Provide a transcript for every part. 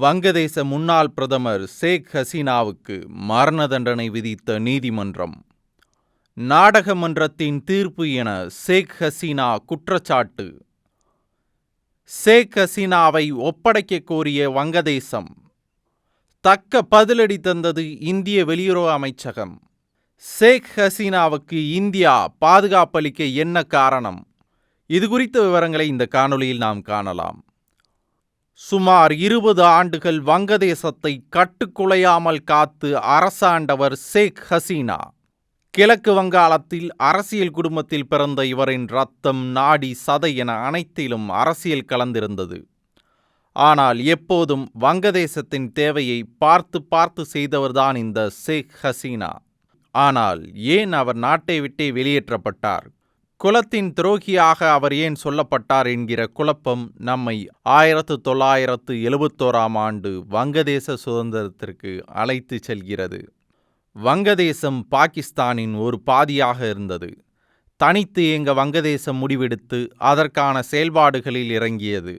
வங்கதேச முன்னாள் பிரதமர் ஷேக் ஹசீனாவுக்கு மரண தண்டனை விதித்த நீதிமன்றம். நாடகமன்றத்தின் தீர்ப்பு என ஷேக் ஹசீனா குற்றச்சாட்டு. ஷேக் ஹசீனாவை ஒப்படைக்க கோரிய வங்கதேசம். தக்க பதிலடி தந்தது இந்திய வெளியுறவு அமைச்சகம். ஷேக் ஹசீனாவுக்கு இந்தியா பாதுகாப்பளிக்க என்ன காரணம்? இது குறித்த விவரங்களை இந்த காணொளியில் நாம் காணலாம். சுமார் இருபது ஆண்டுகள் வங்கதேசத்தை கட்டுக்குலையாமல் காத்து அரசாண்டவர் ஷேக் ஹசீனா. கிழக்கு வங்காளத்தில் அரசியல் குடும்பத்தில் பிறந்த இவரின் ரத்தம் நாடி சதை என அனைத்திலும் அரசியல் கலந்திருந்தது. ஆனால் எப்போதும் வங்கதேசத்தின் தேவையை பார்த்து பார்த்து செய்தவர்தான் இந்த ஷேக் ஹசீனா. ஆனால் ஏன் அவர் நாட்டை விட்டே வெளியேற்றப்பட்டார்? குலத்தின் துரோகியாக அவர் ஏன் சொல்லப்பட்டார் என்கிற குழப்பம் நம்மை ஆயிரத்து தொள்ளாயிரத்து எழுபத்தோராம் ஆண்டு வங்கதேச சுதந்திரத்திற்கு அழைத்து செல்கிறது. வங்கதேசம் பாகிஸ்தானின் ஒரு பாதியாக இருந்தது. தனித்து எங்க வங்கதேசம் முடிவெடுத்து அதற்கான செயல்பாடுகளில் இறங்கியது.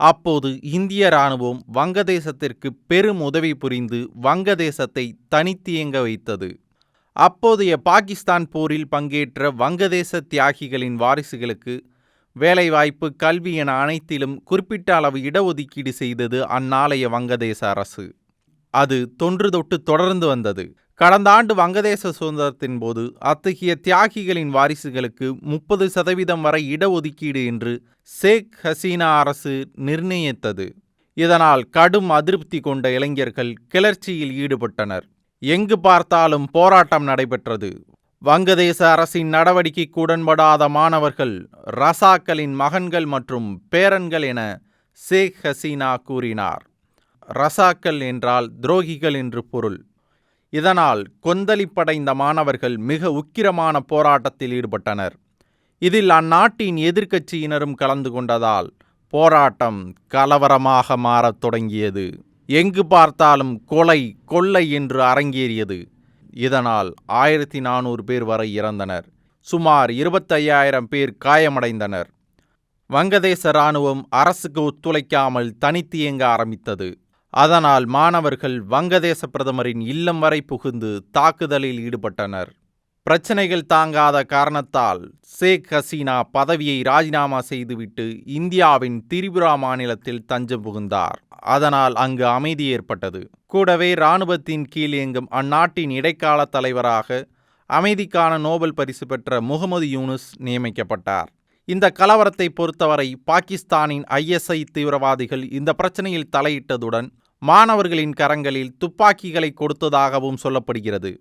அப்போது இந்திய இராணுவம் வங்கதேசத்திற்கு பெரும் உதவி புரிந்து வங்கதேசத்தை தனித்து இயங்க வைத்தது. அப்போதைய பாகிஸ்தான் போரில் பங்கேற்ற வங்கதேச தியாகிகளின் வாரிசுகளுக்கு வேலைவாய்ப்பு கல்வி என அனைத்திலும் குறிப்பிட்ட அளவு இடஒதுக்கீடு செய்தது அந்நாளைய வங்கதேச அரசு. அது தொன்று தொட்டு தொடர்ந்து வந்தது. கடந்த ஆண்டு வங்கதேச சுதந்திரத்தின் போது அத்தகைய தியாகிகளின் வாரிசுகளுக்கு முப்பது சதவீதம் வரை இடஒதுக்கீடு என்று ஷேக் ஹசீனா அரசு நிர்ணயித்தது. இதனால் கடும் அதிருப்தி கொண்ட இளைஞர்கள் கிளர்ச்சியில் ஈடுபட்டனர். எங்கு பார்த்தாலும் போராட்டம் நடைபெற்றது. வங்கதேச அரசின் நடவடிக்கைக்கு உடன்படாத மாணவர்கள் ரசாக்களின் மகன்கள் மற்றும் பேரன்கள் என ஷேக் ஹசீனா கூறினார். ரசாக்கள் என்றால் துரோகிகள் என்று பொருள். இதனால் கொந்தளிப்படைந்த மாணவர்கள் மிக உக்கிரமான போராட்டத்தில் ஈடுபட்டனர். இதில் அந்நாட்டின் எதிர்க்கட்சியினரும் கலந்து கொண்டதால் போராட்டம் கலவரமாக மாறத் தொடங்கியது. எங்கு பார்த்தாலும் கொலை கொள்ளை என்று அரங்கேறியது. இதனால் ஆயிரத்தி நானூறு பேர் வரை இறந்தனர். சுமார் இருபத்தையாயிரம் பேர் காயமடைந்தனர். வங்கதேச இராணுவம் அரசுக்கு ஒத்துழைக்காமல் தனித்து இயங்க ஆரம்பித்தது. அதனால் மாணவர்கள் வங்கதேச பிரதமரின் இல்லம் வரை புகுந்து தாக்குதலில் ஈடுபட்டனர். பிரச்சனைகள் தாங்காத காரணத்தால் ஷேக் ஹசீனா பதவியை ராஜினாமா செய்துவிட்டு இந்தியாவின் திரிபுரா மாநிலத்தில் தஞ்சம் புகுந்தார். அதனால் அங்கு அமைதி ஏற்பட்டது. கூடவே இராணுவத்தின் கீழ் இயங்கும் அந்நாட்டின் இடைக்கால தலைவராக அமைதிக்கான நோபல் பரிசு பெற்ற முகமது யூனுஸ் நியமிக்கப்பட்டார். இந்த கலவரத்தை பொறுத்தவரை பாகிஸ்தானின் ஐஎஸ்ஐ தீவிரவாதிகள் இந்த பிரச்சனையில் தலையிட்டதுடன் மாணவர்களின் கரங்களில் துப்பாக்கிகளை கொடுத்ததாகவும் சொல்லப்படுகிறது.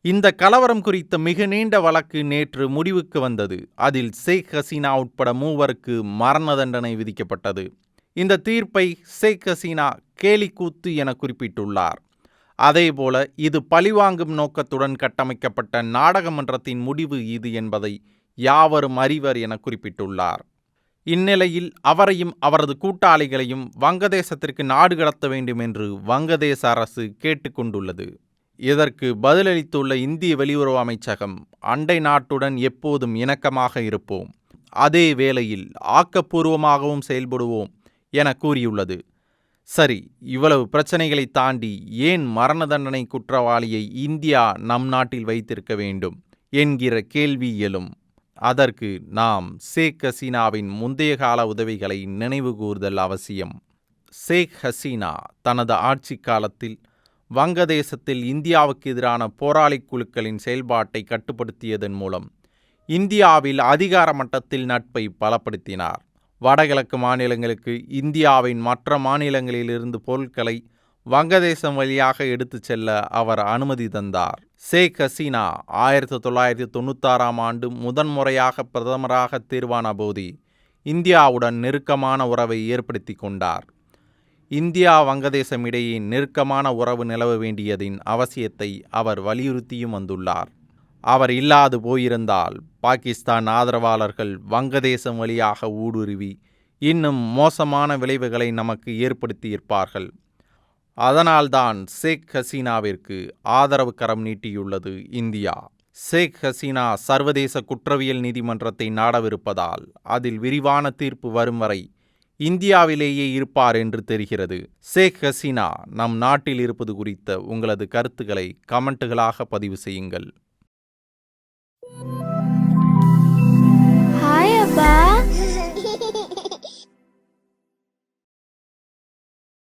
இந்த கலவரம் குறித்த மிக நீண்ட வழக்கு நேற்று முடிவுக்கு வந்தது. அதில் ஷேக் ஹசீனா உட்பட மூவருக்கு மரண தண்டனை விதிக்கப்பட்டது. இந்த தீர்ப்பை ஷேக் ஹசீனா கேலிக்கூத்து என குறிப்பிட்டுள்ளார். அதேபோல இது பழிவாங்கும் நோக்கத்துடன் கட்டமைக்கப்பட்ட நாடகமன்றத்தின் முடிவு இது என்பதை யாவரும் அறிவர் என குறிப்பிட்டுள்ளார். இந்நிலையில் அவரையும் அவரது கூட்டாளிகளையும் வங்கதேசத்திற்கு நாடு கடத்த வேண்டும் என்று வங்கதேச அரசு கேட்டுக்கொண்டுள்ளது இதற்கு பதிலளித்துள்ள இந்திய வெளியுறவு அமைச்சகம் அண்டை நாட்டுடன் எப்போதும் இணக்கமாக இருப்போம். அதே வேளையில் ஆக்கப்பூர்வமாகவும் செயல்படுவோம் என கூறியுள்ளது. சரி இவ்வளவு பிரச்சனைகளை தாண்டி ஏன் மரண தண்டனை குற்றவாளியை இந்தியா நம் நாட்டில் வைத்திருக்க வேண்டும் என்கிற கேள்வி எழும். அதற்கு நாம் ஷேக் ஹசீனாவின் முந்தைய கால உதவிகளை நினைவுகூர்தல் அவசியம். ஷேக் ஹசீனா தனது ஆட்சி காலத்தில் வங்கதேசத்தில் இந்தியாவுக்கு எதிரான போராளி குழுக்களின் செயல்பாட்டை கட்டுப்படுத்தியதன் மூலம் இந்தியாவில் அதிகார மட்டத்தில் நட்பை பலப்படுத்தினார். வடகிழக்கு மாநிலங்களுக்கு இந்தியாவின் மற்ற மாநிலங்களிலிருந்து பொருட்களை வங்கதேசம் வழியாக எடுத்துச் செல்ல அவர் அனுமதி தந்தார். ஷேக் ஹசீனா ஆயிரத்தி தொள்ளாயிரத்தி தொண்ணூத்தாறாம் ஆண்டு முதன்முறையாக பிரதமராக தேர்வான போது இந்தியாவுடன் நெருக்கமான உறவை ஏற்படுத்தி கொண்டார். இந்தியா வங்கதேசம் இடையே நெருக்கமான உறவு நிலவ வேண்டியதின் அவசியத்தை அவர் வலியுறுத்தியும் வந்துள்ளார். அவர் இல்லாது போயிருந்தால் பாகிஸ்தான் ஆதரவாளர்கள் வங்கதேசம் வழியாக ஊடுருவி இன்னும் மோசமான விளைவுகளை நமக்கு ஏற்படுத்தியிருப்பார்கள். அதனால்தான் ஷேக் ஹசீனாவிற்கு ஆதரவு கரம் நீட்டியுள்ளது இந்தியா. ஷேக் ஹசீனா சர்வதேச குற்றவியல் நீதிமன்றத்தை நாடவிருப்பதால் அதில் விரிவான தீர்ப்பு வரும் வரை இந்தியாவிலேயே இருப்பார் என்று தெரிகிறது. ஷேக் ஹசீனா நம் நாட்டில் இருப்பது குறித்த உங்களது கருத்துக்களை கமெண்ட்டுகளாக பதிவு செய்யுங்கள்.